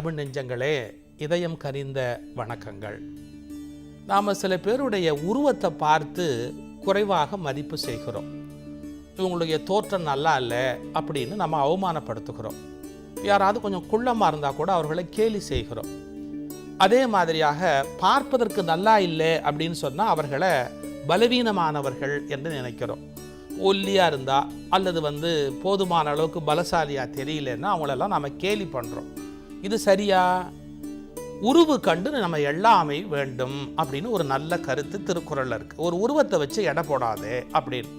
தமிழ் நெஞ்சங்களே இதயம் கனிந்த வணக்கங்கள். நாம் சில பேருடைய உருவத்தை பார்த்து குறைவாக மதிப்பு செய்கிறோம். இவங்களுடைய தோற்றம் நல்லா இல்லை அப்படின்னு நம்ம அவமானப்படுத்துகிறோம். யாராவது கொஞ்சம் குள்ளமாக இருந்தால் கூட அவர்களை கேலி செய்கிறோம். அதே மாதிரியாக பார்ப்பதற்கு நல்லா இல்லை அப்படின்னு சொன்னால் அவர்களை பலவீனமானவர்கள் என்று நினைக்கிறோம். ஒல்லியாக இருந்தால் அல்லது வந்து போதுமான அளவுக்கு பலசாலியாக தெரியலன்னா அவங்களெல்லாம் நம்ம கேலி பண்ணுறோம் இது சரியா? உருவு கண்டு நம்ம எல்லாமே வேண்டும் அப்படின்னு ஒரு நல்ல கருத்து திருக்குறளில் இருக்குது ஒரு உருவத்தை வச்சு எடை போடாதே அப்படின்னு.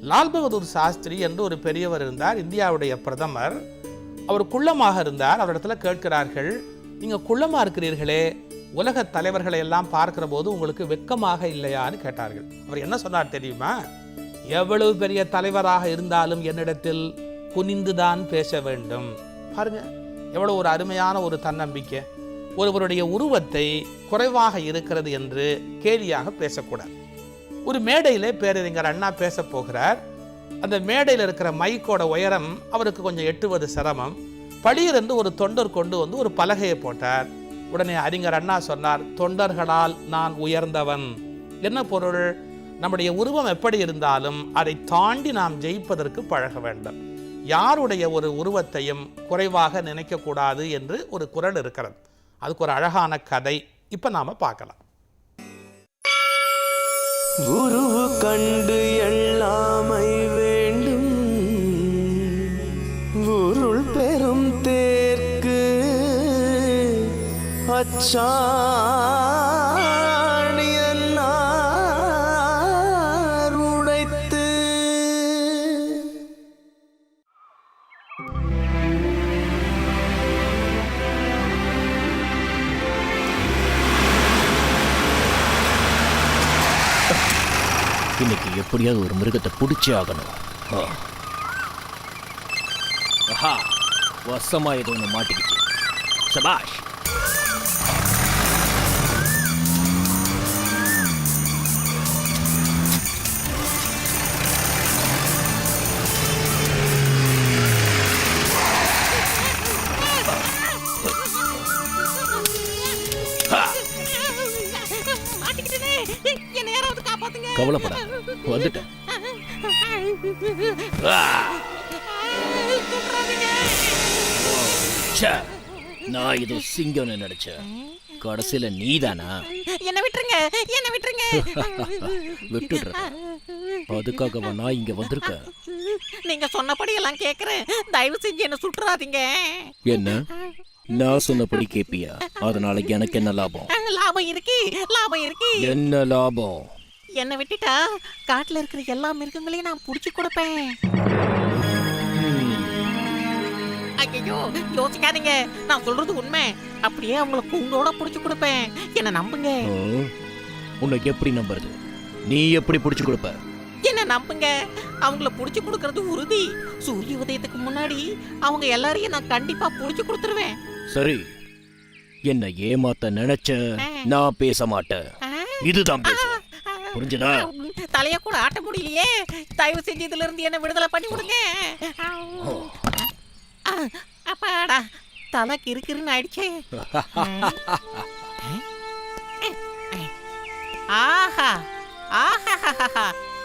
லால் பகதூர் சாஸ்திரி என்று ஒரு பெரியவர் இருந்தார் இந்தியாவுடைய பிரதமர். அவர் குள்ளமாக இருந்தார் அவரிடத்துல கேட்கிறார்கள் நீங்கள் குள்ளமாக இருக்கிறீர்களே உலக தலைவர்களை எல்லாம் பார்க்கிற போது உங்களுக்கு வெக்கமாக இல்லையான்னு கேட்டார்கள். அவர் என்ன சொன்னார் தெரியுமா? எவ்வளவு பெரிய தலைவராக இருந்தாலும் என்னிடத்தில் குனிந்துதான் பேச வேண்டும். பாருங்க. எவ்வளோ ஒரு அருமையான ஒரு தன்னம்பிக்கை ஒருவருடைய உருவத்தை குறைவாக இருக்கிறது என்று கேலியாக பேசக்கூடாது. ஒரு மேடையிலே பேரறிஞர் அண்ணா பேச போகிறார். அந்த மேடையில் இருக்கிற மைக்கோட உயரம் அவருக்கு கொஞ்சம் எட்டுவது சிரமம். பழியிலிருந்து ஒரு தொண்டர் கொண்டு வந்து ஒரு பலகையை போட்டார். உடனே அறிஞர் அண்ணா சொன்னார் தொண்டர்களால் நான் உயர்ந்தவன். என்ன பொருள்? நம்முடைய உருவம் எப்படி இருந்தாலும் அதை தாண்டி நாம் ஜெயிப்பதற்கு பழக வேண்டும். யாருடைய ஒரு உருவத்தையும் குறைவாக நினைக்கக்கூடாது என்று ஒரு குரல் இருக்கிறது. அதுக்கு ஒரு அழகான கதை இப்போ நாம் பார்க்கலாம். உருவு கண்டு எல்லாமை வேண்டும். உருள் பெரும் தேர்க்கு அச்சா எப்படியாவது ஒரு மிருகத்தை பிடிச்சே ஆகணும். ஆஹா வசமா ஏதோ ஒன்று மாட்டிக்கிச்சு சபாஷ் நான் இது சிங்கம்னு நினைச்சேன். கடைசியில நீதானா? என்ன விட்டுருங்க என்ன விட்டுருங்க. விட்டுடுறேன். அதுக்காகவா நான் இங்க வந்திருக்கேன்? நீங்க சொன்னபடி எல்லாம் கேக்குறேன். தயவு செஞ்சு என்ன சுட்டுறாதீங்க. என்ன? நான் சொன்னபடி கேப்பியா? அதனால எனக்கு என்ன லாபம்? லாபம் இருக்கு லாபம் இருக்கு. என்ன லாபம்? என்ன விட்டுட்டா காட்டுல இருக்கிற எல்லா மிருகங்களையும் நான் புடிச்சு கொடுப்பேன். ஐயோ யோசிக்காதீங்க. நான் சொல்றது உண்மை. அப்படியே அவங்கள கூண்டோட புடிச்சு கொடுப்பேன். என்ன நம்புங்க. உன்னை எப்படி நம்புறது? நீ எப்படி பிடிச்சு கொடுப்ப? என்ன நம்புங்க. அவங்கள புடிச்சு கொடுக்கறது உறுதி. சூரிய உதயத்துக்கு முன்னாடி அவங்க எல்லாரையும் நான் கண்டிப்பா புடிச்சு கொடுத்துருவேன். சரி. என்ன ஏமாத்த நினைச்ச நான் பேச மாட்டேன்? இதுதான் புரிஞ்சுதா? தலைய கூட ஆட்ட முடியலையே. தயவு செஞ்சு இதுல இருந்து என்ன விடுதலை பண்ணி விடுங்க. ஆ, அப்பாடா தலை கிறுக்கிறுன்னு ஆயிடுச்சே. ஆஹா. ஆஹா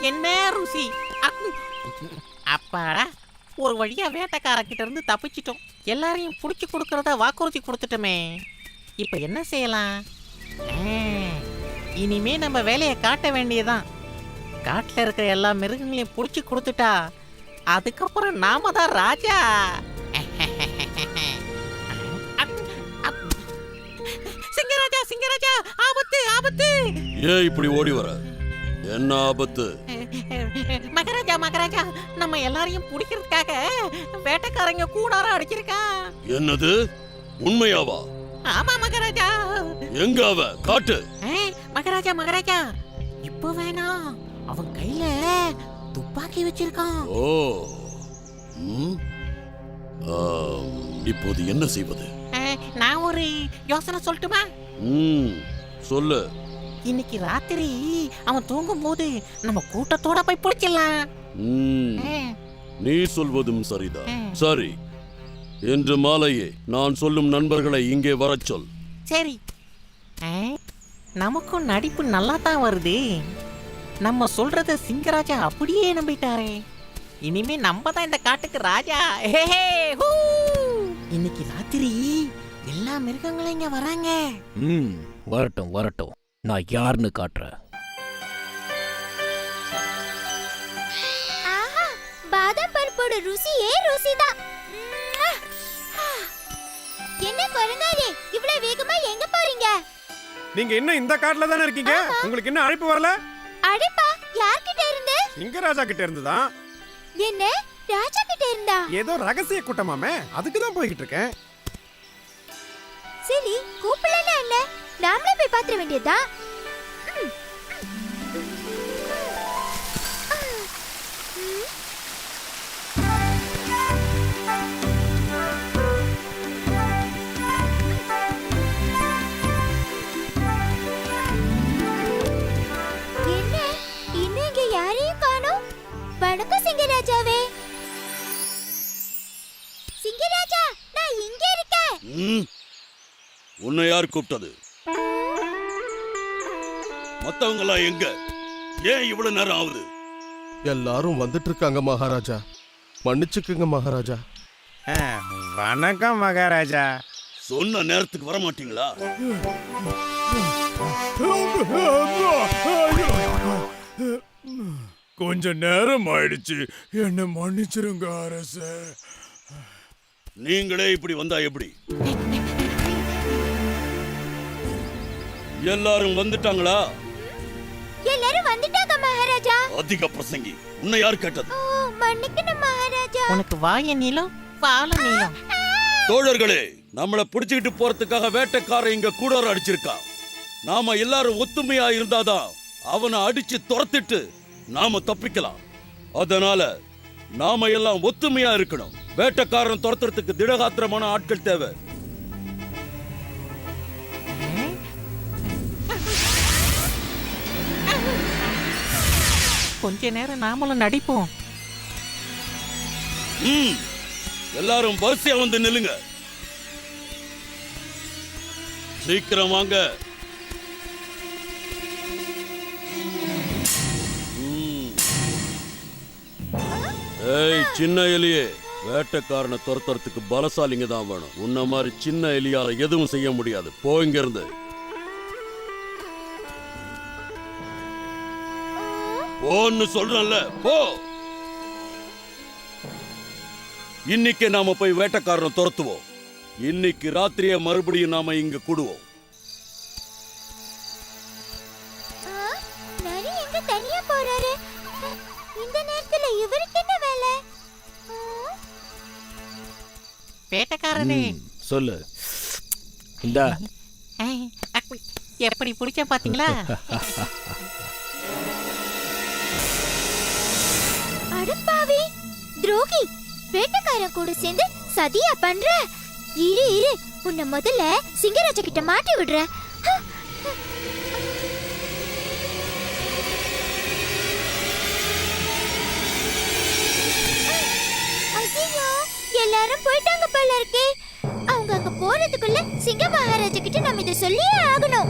என்ன ருசி. அப்பாடா ஒரு வழியா வேட்டைக்காரக்கிட்ட இருந்து தப்பிச்சிட்டோம். எல்லாரையும் புடிச்சு கொடுக்கறத வாக்குறுதி கொடுத்துட்டோமே. இப்போ என்ன செய்யலாம்? இனிமே நம்ம வேலையை காட்ட வேண்டியதுதான். காட்டில் இருக்கிற எல்லா மிருகங்களையும் பிடிச்சி கொடுத்துட்டா அதுக்கப்புறம் நாம தான் ராஜா. ஆபத்து ஆபத்து. ஏன் இப்படி ஓடி வர? என்ன ஆபத்து? மகாராஜா மகாராஜா நம்ம எல்லாரையும் பிடிக்கிறதுக்காக வேட்டைக்காரங்க கூடாரம் அடிச்சிருக்கான் என்னது? உண்மையாவா? ஆமா மகாராஜா. எங்க அவ? காட்டு. மகாராஜா மகாராஜா இப்போ வேணாம் அவன் கையில துப்பாக்கி வச்சிருக்கான். ஓ. இப்போது என்ன செய்வது? நான் ஒரு யோசனை சொல்லட்டுமா? ம், சொல்லு. இன்னைக்கு ராத்திரி அவன் தூங்கும் போது நம்ம கூட்டத்தோட போய் பிடிச்சிடலாம் ம், நீ சொல்வதும் சரிதான். சரி இன்று மாலையே நான் சொல்லும் நண்பர்களை இங்கே வரச் சொல். சரி. நமக்கும் நடிப்பு நல்லா தான் வருது. நம்ம சொல்றத சிங்கராஜா அப்படியே நம்பிட்டாரே. இனிமே நம்ம தான் இந்த காட்டுக்கு ராஜா. இன்னைக்கு ராத்திரி மிருகங்களும் இங்க வராங்க. ம் வரட்டும் வரட்டும். நான் யாருன்னு காட்டுறேன் ஆஹா பாதாம் பருப்போட ருசியே ருசிதான் ம்ம். என்ன குரங்காலே இவ்வளவு வேகமா எங்க போறீங்க? நீங்க இன்னும் இந்த காட்டுல தானே இருக்கீங்க? உங்களுக்கு இன்னும் அழைப்பு வரல? அடிப்பா யார்கிட்ட இருந்து? சிங்கராஜா கிட்ட இருந்துதான். என்ன? ராஜா கிட்ட இருந்தா? ஏதோ ரகசிய கூட்டமாமே அதுக்கு தான் போய்கிட்டு இருக்கேன். சரி கூப்பிடலன்னா என்ன? நாமளே போய் பாத்துற வேண்டியதுதான். கூப்பிட்டது. மத்தவங்கலாம் எங்க? ஏன் இவ்வளவு நேரம் ஆகுது எல்லாரும் வந்துட்டு இருக்காங்க மகாராஜா. மன்னிச்சுக்குங்க மகாராஜா. வணக்கம் மகாராஜா. சொன்ன நேரத்துக்கு வர மாட்டீங்களா கொஞ்ச நேரம் ஆயிடுச்சு. என்ன மன்னிச்சிருங்க அரசே. நீங்களே இப்படி வந்தா எப்படி? எல்லாரும் வந்துட்டாங்களா? எல்லாரும் வந்துட்டாங்க மகாராஜா. அதிக பிரசங்கி. உன்னை யார் கேட்டது? ஓ மன்னிக்கணும் மகாராஜா. உனக்கு வாய நீளம் வாழ நீளம். தோழர்களே நம்மள புடிச்சுக்கிட்டு போறதுக்காக வேட்டைக்காரன் இங்க கூடார அடிச்சிருக்கான் நாம எல்லாரும் ஒத்துமையா இருந்தாதான் அவனை அடிச்சு துரத்திட்டு நாம தப்பிக்கலாம். அதனால நாம எல்லாம் ஒத்துமையா இருக்கணும். வேட்டைக்காரன் துரத்துறதுக்கு திடகாத்திரமான ஆட்கள் தேவை. கொஞ்ச நேரம் நாமளும் நடிப்போம். ம், எல்லாரும் வரிசையா வந்து நில்லுங்க. சீக்கிரம் வாங்க. ம். ஏய் சின்ன எலியே. வேட்டைக்காரனை துரத்துறதுக்கு பலசாலிங்க தான் வேணும். உன்ன மாதிரி சின்ன எலியால எதுவும் செய்ய முடியாது. போ இங்க இருந்து போன்னு சொல்றேன்ல போ. இன்னைக்கு நாம போய் வேட்டைக்காரனை துரத்துவோம். இன்னைக்கு ராத்திரியே மறுபடியும் நாம இங்க கூடுவோம். வேட்டைக்காரனே. சொல்லு. இந்தா. எப்படி பிடிச்ச பாத்தீங்களா? அடப்பாவி துரோகி வேட்டைக்காரன் கூட சேர்ந்து சதியா பண்ற? இரு இரு உன்னை முதல்ல சிங்கராஜா கிட்ட மாட்டி விடுற. எல்லாரும் போயிட்டாங்க போல இருக்கே. அவங்க அங்க போறதுக்குள்ள சிங்க மகாராஜா கிட்ட நம்ம இதை சொல்லியே ஆகணும்.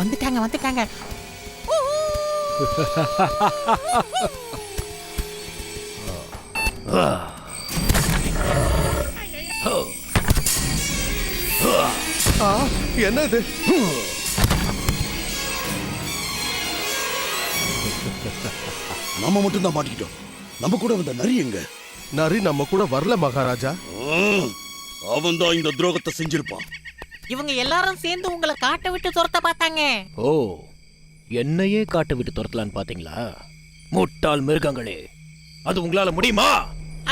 வந்துட்டாங்க வந்துட்டாங்க. ஆ, என்ன இது நம்ம மட்டும் தான் மாட்டிக்கிட்டோம். நம்ம கூட வந்த நரி எங்க? நரி நம்ம கூட வரல மகாராஜா. அவன் தான் இந்த துரோகத்தை செஞ்சிருப்பான். இவங்க எல்லாரும் சேர்ந்து உங்களை காட்ட விட்டு துரத்த பார்த்தாங்க. ஓ என்னையே காட்டு விட்டு துரத்தலான்னு பாத்தீங்களா முட்டாள் மிருகங்களே அது உங்களால முடியுமா?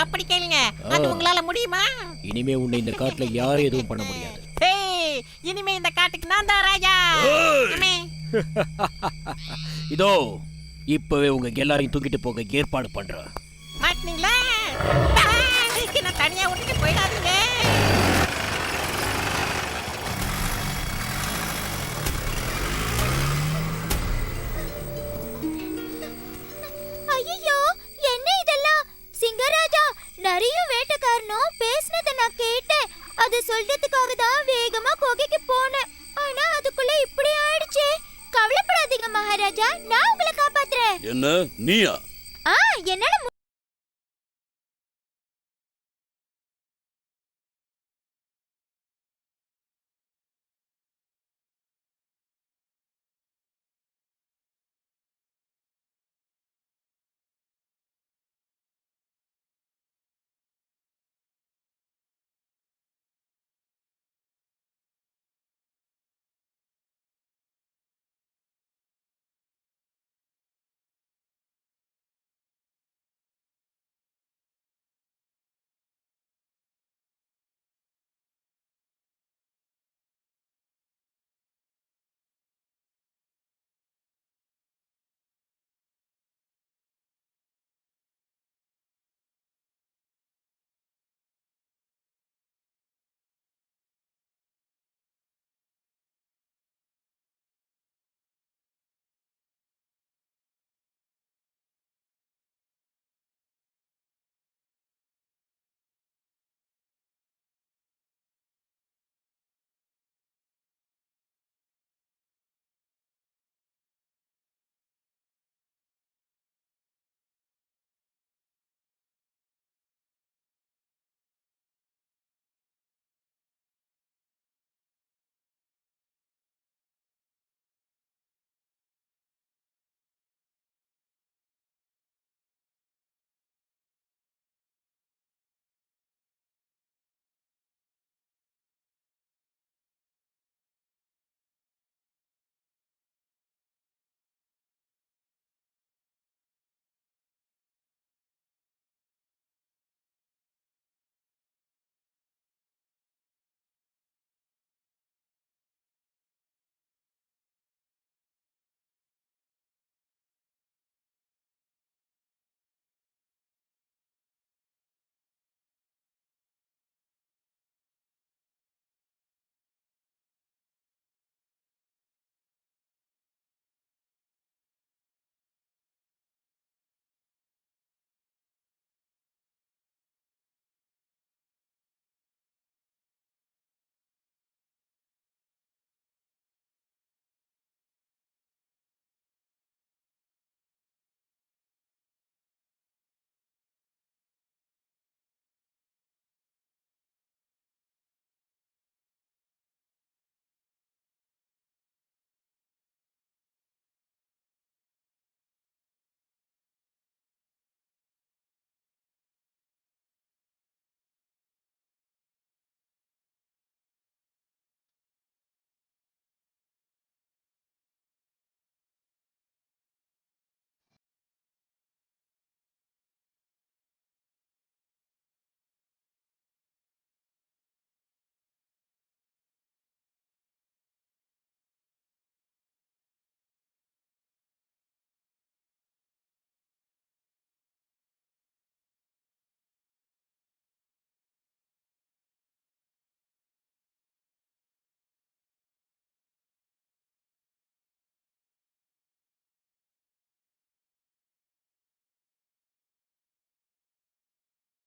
அப்படி கேளுங்க அது உங்களால முடியுமா? இனிமே உன்னை இந்த காட்டுல யாரும் எதுவும் பண்ண முடியாது. இனிமே இந்த காட்டுக்கு நான் தான் ராஜா. இதோ இப்பவே உங்க எல்லாரையும் தூக்கிட்டு போக ஏற்பாடு பண்றேன். மாட்டினீங்களா? என்ன தனியா விட்டுட்டு போயிடாதீங்க. மகாராஜா நான் உங்களை காப்பாத்துறேன். என்ன? நீயா? என்னால